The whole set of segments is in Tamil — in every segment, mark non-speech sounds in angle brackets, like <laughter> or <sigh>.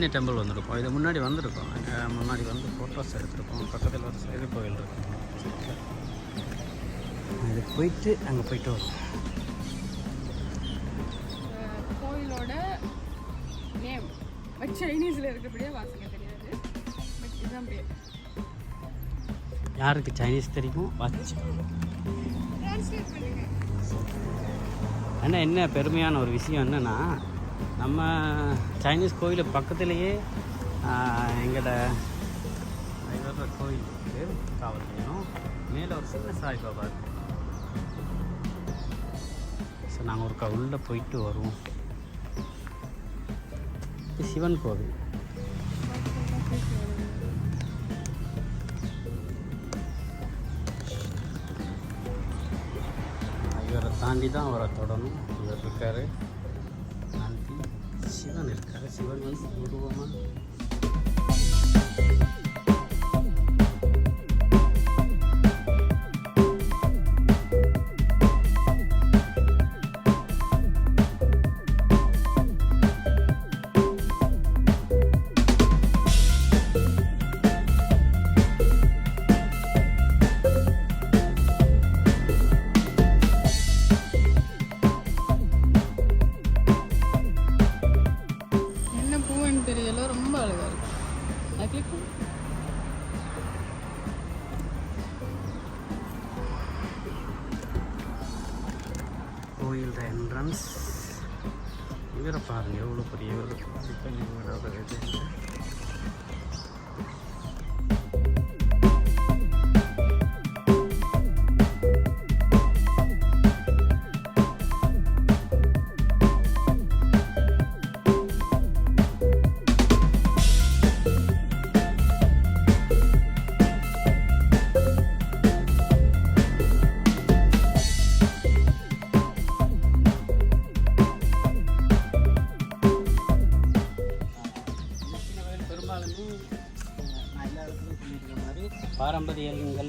சின்ன டெம்பிள் வந்திருக்கோம். இது முன்னாடி வந்திருக்கோம். அங்கே முன்னாடி வந்து ஃபோட்டோஸ் எடுத்திருக்கோம். பக்கத்தில் ஒரு சிறு கோயில் இருக்கும் இது போயிட்டு அங்கே போயிட்டு வரும். கோயிலோட நேம் பட் சைனீஸில் இருக்கபடியே வாசிக்க தெரியாது. பட் இதுதான் பேர் யாருக்கு சைனீஸ் தெரியும் பண்ணுங்க. ஆனால் என்ன பெருமையான ஒரு விஷயம் என்னென்னா நம்ம சைனீஸ் கோயில் பக்கத்துலேயே எங்களோட ஐவர கோயில் இருக்குது காவல் மேலே ஒரு சின்ன சாய்பாபா இருக்கு. ஸோ நாங்கள் ஒருக்கா உள்ளே போயிட்டு வருவோம். சிவன் கோவில். இவரை தாண்டி தான் அவரை தொடணும். இவர் இருக்காரு. சிவன் இருக்காரு சிவன் வந்து அது கோயில் என்ட்ரன்ஸ் இவரை பாருங்கள் எவ்வளோ பெரிய இவர் இப்போ இவரோட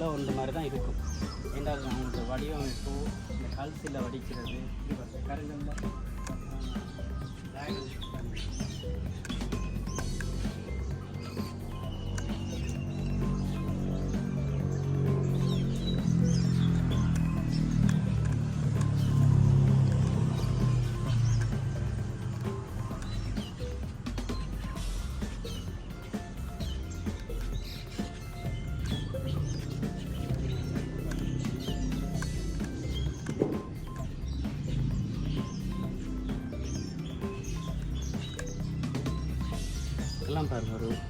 பாரம்பரியங்களில் ஒன்று மாதிரி தான் இருக்கும். ஏன்னா அது அவங்களோட வடிவமைப்பு இந்த கல்சில் வடிக்கிறது இது கருங்கல்ல எல்லாம்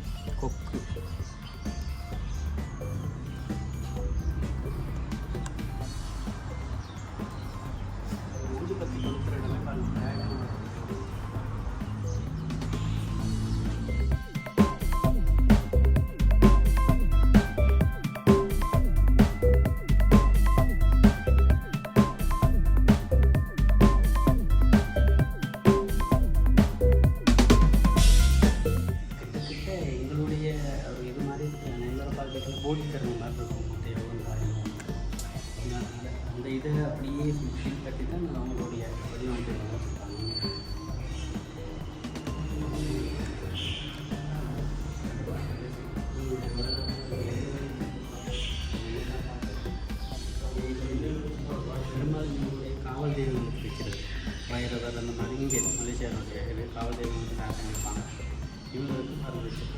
இங்கே மலேசியாவுடைய இது காவல்துறை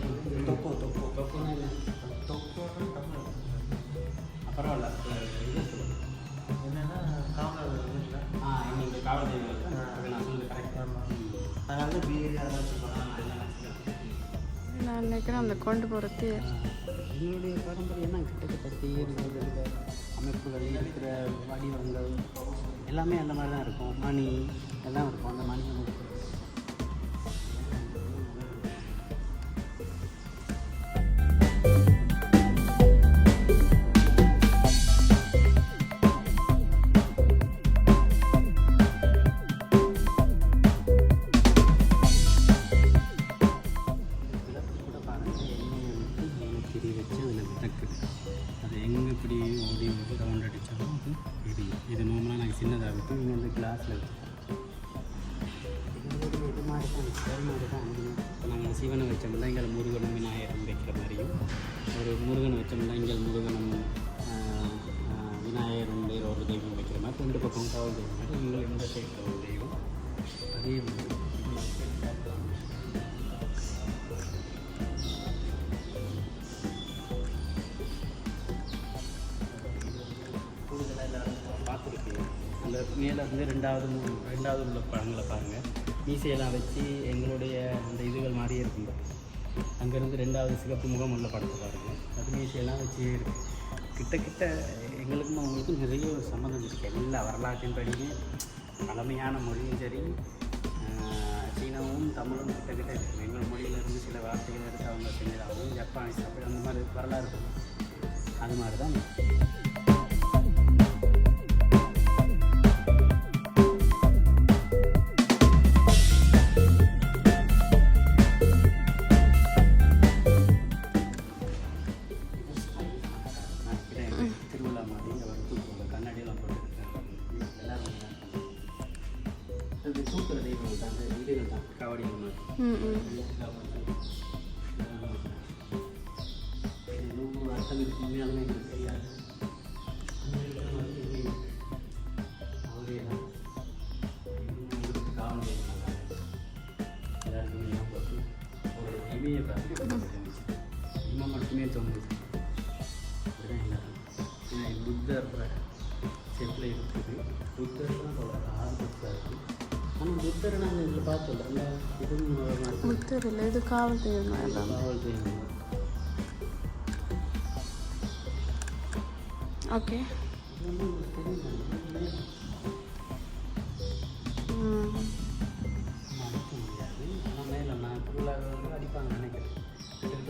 வந்து தொக்கோ தொக்கோ தொக்கோ பரவாயில்ல இது என்னன்னா காவலர் ஆ காவல் தெய்வம் அது நான் சொல்லுறது கரெக்டாக அதனால பிஏ நான் நினைக்கிறேன் அந்த கொண்டு போகிற தேர் பாரம்பரியம் தான் கிட்டத்தட்ட தேர்கள் அமைப்புகள் இருக்கிற வடிவங்கள் எல்லாமே அந்த மாதிரி தான் இருக்கும். மணி எல்லாம் இருக்கும் அந்த மணி வச்சோம்னா எங்கள் முருகனும் விநாயகரும் வைக்கிற மாதிரியும் ஒரு முருகன் வச்சோம்னா எங்கள் முருகனும் விநாயகரும் வேறு ஒரு தெய்வம் வைக்கிற மாதிரி ரெண்டு பக்கம் காவல் தெய்வம் மாதிரி எங்கள் இந்த சைடில் ஒரு தெய்வம். அதே மாதிரி கூடுதலாக எல்லாரும் பார்த்துருக்கு அந்த மேலே இருந்து ரெண்டாவது ரெண்டாவது உள்ள பழங்களை பாருங்கள் மீசையெல்லாம் வச்சு எங்களுடைய அந்த இதுகள் மாதிரியே இருக்கும். அங்கேருந்து ரெண்டாவது சிகப்பு முகம் உள்ள படத்தை பாருங்கள் அது வச்சு இருக்கு. கிட்ட கிட்ட எங்களுக்கும் அவங்களுக்கும் நிறைய ஒரு சம்மந்தம் இருக்குது எல்லா வரலாற்றின் படியும் பழமையான மொழியும் சரி சீனாவும் தமிழும் கிட்ட கிட்ட இருக்கு. எங்கள் மொழியிலேருந்து சில வார்த்தைகள் எடுத்து அவங்க செஞ்சதாகவும் ஜப்பானீஸ் அப்படி அந்த மாதிரி வரலாறு அது மாதிரி தான் ಕಾವಡಿ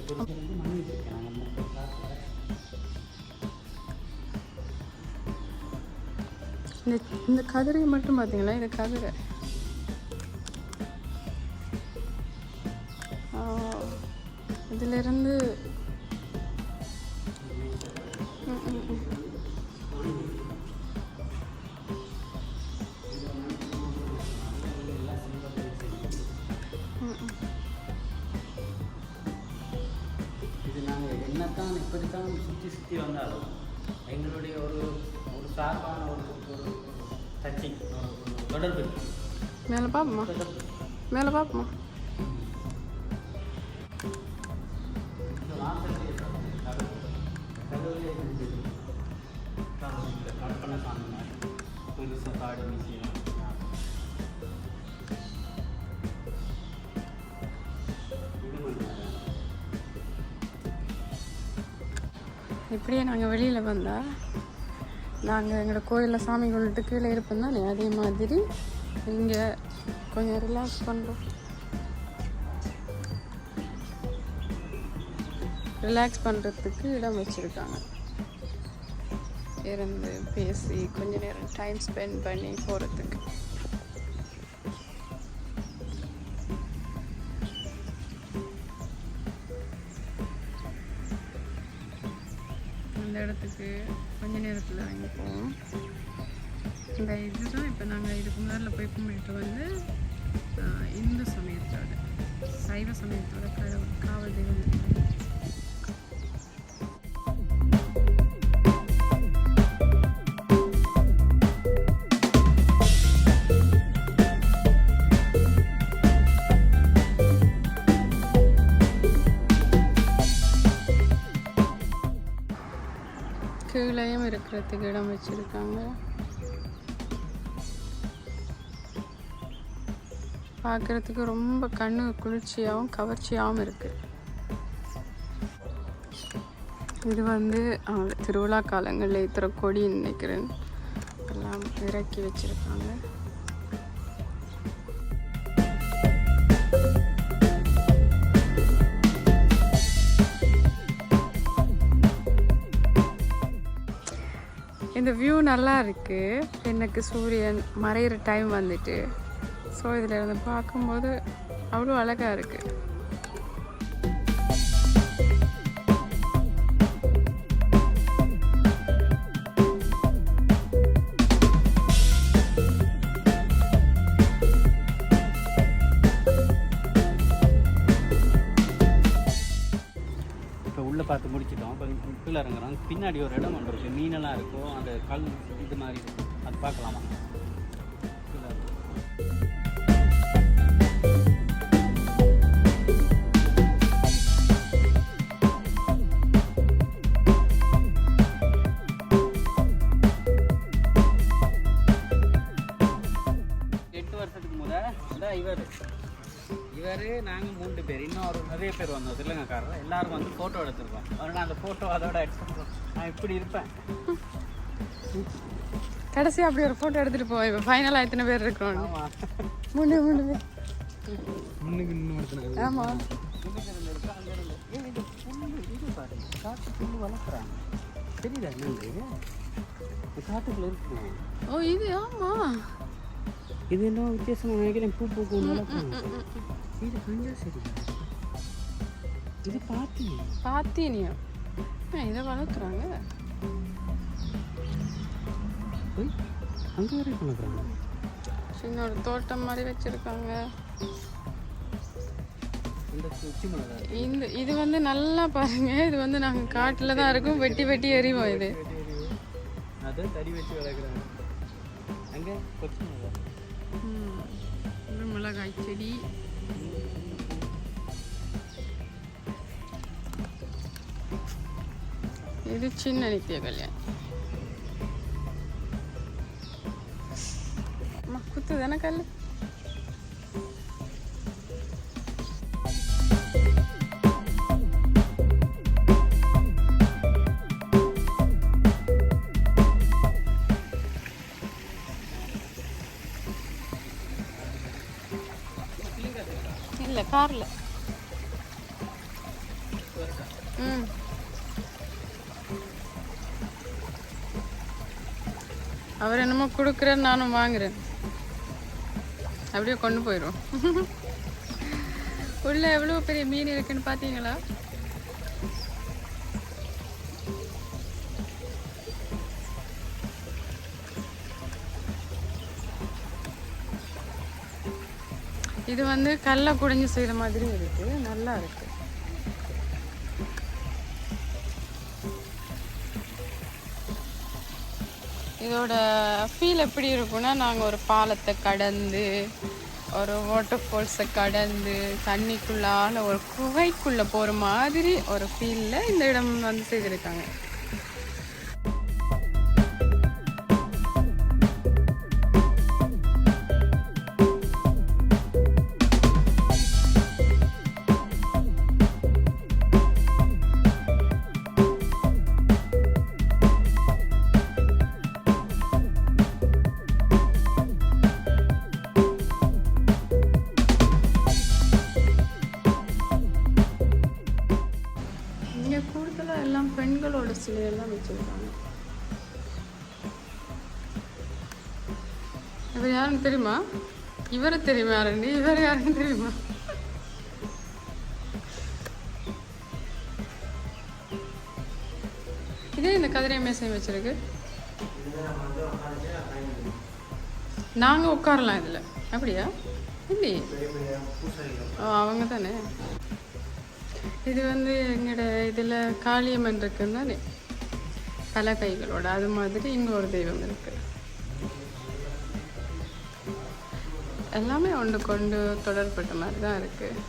பொறுத்து வந்து மணி வச்சிருக்கேன் நாங்கள் முப்பது ஓகே இந்த இந்த கதிரையை மட்டும் பார்த்தீங்களா இது கதிரை இப்படித்தான் சுற்றி சுற்றி வந்தாலும் எங்களுடைய ஒரு ஒரு சார்பான ஒரு ஒரு டச்சிங் ஒரு தொடர்பு இருக்கு. மேலே பார்ப்போமா தொடர்பு மேலே பார்ப்போமா இப்படியே நாங்கள் வெளியில் வந்தால் நாங்கள் எங்களோட கோயிலில் சாமி கொண்டுட்டு கீழே இருப்போம் தானே அதே மாதிரி இங்கே கொஞ்சம் ரிலாக்ஸ் பண்ணுறோம் ரிலாக்ஸ் பண்ணுறதுக்கு இடம் வச்சுருக்காங்க. இருந்து பேசி கொஞ்ச நேரம் டைம் ஸ்பெண்ட் பண்ணி போகிறதுக்கு இடத்துக்கு கொஞ்ச நேரத்தில் வாங்கி போவோம் இந்த இதுதான் இப்போ நாங்கள் இதுக்கு முன்னாடியில் போய் கும்பிட்டு வந்து இந்து சமயத்தோட சைவ சமயத்தோட கடவுள் காவல் தெய்வம் கீழேயும் இருக்கிறதுக்கு இடம் வச்சுருக்காங்க. பார்க்குறதுக்கு ரொம்ப கண்ணு குளிர்ச்சியாகவும் கவர்ச்சியாகவும் இருக்குது இது வந்து திருவிழா காலங்களில் இத்தனை கொடின்னு நினைக்கிறேன். எல்லாம் இறக்கி வச்சுருக்காங்க. இந்த வியூ நல்லா இருக்கு. எனக்கு சூரியன் மறையிற டைம் வந்துட்டு. ஸோ இதில் இருந்து பார்க்கும்போது அவ்வளோ அழகாக இருக்கு. கீழே இறங்குறோம் பின்னாடி ஒரு இடம் ஒன்று இருக்குது மீனெல்லாம் இருக்கும். அந்த கல் இது மாதிரி இருக்கும். அது பார்க்கலாமா எட்டு வருஷத்துக்கு முத இந்த இவர். இவர் நாங்கள் மூன்று பேர். இன்னும் ஒரு நிறைய பேர் வந்தோம். திருலங்கக்காரர் எல்லாரும் வந்து ஃபோட்டோ எடுத்துருக்கோம் அதனால் அந்த ஃபோட்டோ அதோட எடுத்துருக்கோம் நான் இப்படி இருப்பேன். கடைசி அப்படி ஒரு ஃபோட்டோ எடுத்துட்டு போவோம் இப்போ ஃபைனலாக எத்தனை பேர் இருக்கிறோம்? ஆமாம் மூணு மூணு பேர். முன்னுக்கு இன்னும் ஆமாம் தெரியுதா காட்டுக்குள்ள இருக்கு. ஓ இது ஆமாம் இது என்ன வித்தியாசமா நினைக்கிறேன் பூ பூக்கும் வளர்க்கும் இது கொஞ்சம் சரி இது பாத்தி பாத்தீனியா? இதை வளர்க்குறாங்க. அங்கே வரைக்கும் வளர்க்குறாங்க சின்ன ஒரு தோட்டம் மாதிரி வச்சுருக்காங்க. இந்த இது வந்து நல்லா பாருங்க. இது வந்து நாங்கள் காட்டில் தான் இருக்கும். வெட்டி வெட்டி எறிவோம் இது. அது தடி வச்சு வளர்க்குறாங்க. அங்கே மிளகாய் செடி. இது சின்ன நித்திய கல்யாணம். குத்து தானே கல் இல்லை காரில். ம். அவர் என்னமோ கொடுக்குறேன்னு நானும் வாங்குறேன். அப்படியே கொண்டு போயிடும் <laughs> உள்ள எவ்வளோ பெரிய மீன் இருக்குன்னு பார்த்தீங்களா? இது வந்து கல்லை குடைஞ்சு செய்கிற மாதிரி இருக்குது நல்லா இருக்குது இதோட ஃபீல் எப்படி இருக்கும்னா நாங்கள் ஒரு பாலத்தை கடந்து ஒரு வாட்டர் ஃபால்ஸை கடந்து தண்ணிக்குள்ளால ஒரு குகைக்குள்ளே போகிற மாதிரி ஒரு ஃபீலில் இந்த இடம் வந்து செய்திருக்காங்க. யாருன்னு தெரியுமா? இவரை தெரியுமா யாருன்னு? இவர் யாருன்னு தெரியுமா? இதே இந்த கதிரை மேசையும் வச்சிருக்கு. நாங்கள் உட்காரலாம் இதில். அப்படியா? இல்லையே. ஓ அவங்க தானே. இது வந்து எங்களோட இதில் காளியம்மன் இருக்குன்னு தானே? பல கைகளோட அது மாதிரி இங்கே ஒரு தெய்வம் இருக்கு. எல்லாமே ஒன்று கொண்டு தொடர்பட்ட மாதிரி தான் இருக்குது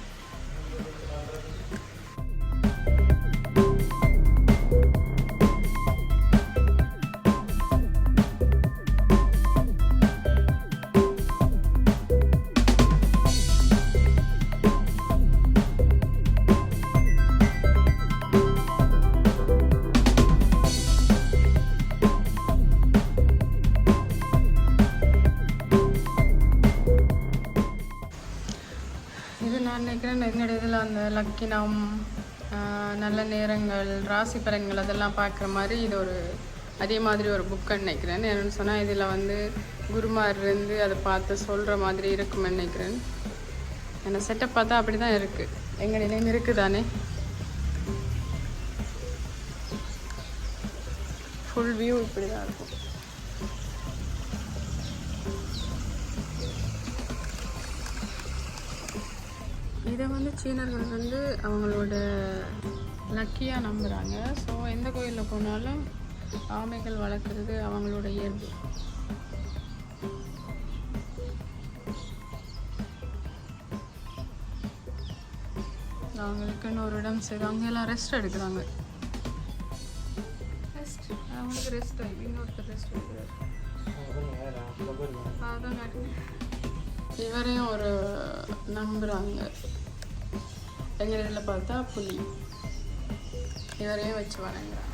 அந்த நல்ல நேரங்கள் ராசி பலன்கள் அதெல்லாம் பார்க்குற மாதிரி இது ஒரு அதே மாதிரி ஒரு புக்குன்னு நினைக்கிறேன். என்னென்னு சொன்னால் இதில் வந்து குருமார் இருந்து அதை பார்த்து சொல்கிற மாதிரி இருக்குமென்னு நினைக்கிறேன். என்னை செட்டப் பார்த்தா அப்படி தான் இருக்குது எங்கள் நிலையம் இருக்குதானே? ஃபுல் வியூ இப்படி தான் இருக்கும். இதை வந்து சீனர்கள் வந்து அவங்களோட லக்கியாக நம்புகிறாங்க ஸோ எந்த கோயிலில் போனாலும் ஆமைகள் வளர்க்குறது அவங்களோட இயல்பு. அவங்களுக்குன்னு ஒரு இடம் சரி அவங்க எல்லாம் ரெஸ்ட் எடுக்கிறாங்க. ரெஸ்ட் அவங்களுக்கு ரெஸ்ட் இன்னொருத்தர் ரெஸ்ட் எடுக்கிறார். அதான். இவரையும் ஒரு நம்புகிறாங்க எங்கள் இதில் பார்த்தா புளி. இவரையும் வச்சு வணங்குறாங்க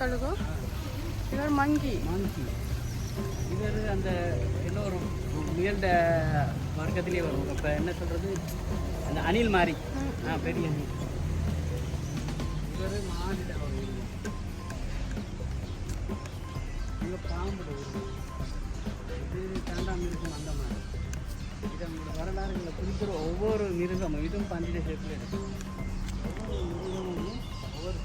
கழுகு? இவர் மங்கி. மாங்கி. இவர் அந்த எல்லோரும் முயல்ட வர்க்கத்திலே வரும் இப்போ என்ன சொல்கிறது அந்த அணில் மாதிரி ஆ பெரிய அணில். இவர் இங்கே பாம்பு இது காண்டாமிருகம் அந்த மாதிரி. இது நம்மளோட வரலாறுகளை குறிக்கிற ஒவ்வொரு மிருகமும் இதுவும் பண்டிகை ஷேப்பில் இருக்கும் ஒவ்வொரு மிருகமும் ஒவ்வொரு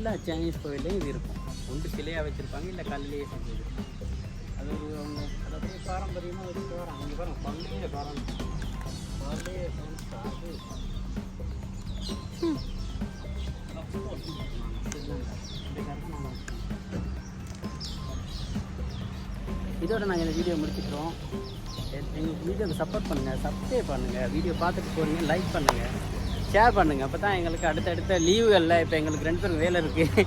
எல்லா சைனீஸ் கோயிலையும் இது இருக்கும். ஒன்று சிலையாக வச்சுருப்பாங்க இல்லை கல்லையே செஞ்சது அது ஒரு அவங்க அது அப்படியே பாரம்பரியமாக வச்சுட்டு வராங்க. அங்கே பாருங்க பண்டைய பாரம் பண்டைய அது. இதோட நாங்கள் இந்த வீடியோ முடிச்சுக்கிறோம். எங்கள் வீடியோக்கு சப்போர்ட் பண்ணுங்கள் சப்ஸ்கிரைப் பண்ணுங்கள் வீடியோ பார்த்துட்டு போறீங்க லைக் பண்ணுங்கள் ஷேர் பண்ணுங்கள் அப்போ தான் எங்களுக்கு அடுத்தடுத்த லீவுகளில் இப்போ எங்களுக்கு ரெண்டு பேருக்கு வேலை இருக்குது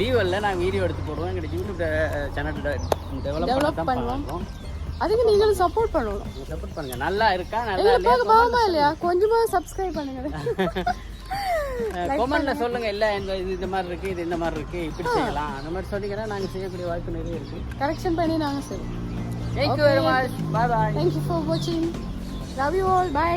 லீவுகளில் நாங்கள் வீடியோ எடுத்து போடுவோம். எங்களுக்கு யூடியூப் சேனல் டெவலப் தான் பண்ணுவோம். அதுக்கு நீங்களும் சப்போர்ட் பண்ணணும். சப்போர்ட் பண்ணுங்கள் நல்லா இருக்கா? நல்லா பாவமா இல்லையா? கொஞ்சமா சப்ஸ்கிரைப் பண்ணுங்க. <laughs> கொமெண்ட்ல சொல்லுங்க. இல்ல இந்த இது இந்த மாதிரி இருக்கு இது இந்த மாதிரி இருக்கு. இப்படி செய்யலாம். அந்த மாதிரி சொன்னீங்கன்னா நாங்க செய்யக்கூடிய வாய்ப்பு நிறைய இருக்கு. கரெக்ஷன் பண்ணி நாங்க செய்வோம். Thank you very much bye bye thank you for வாட்சிங் லவ் யூ ஆல் பை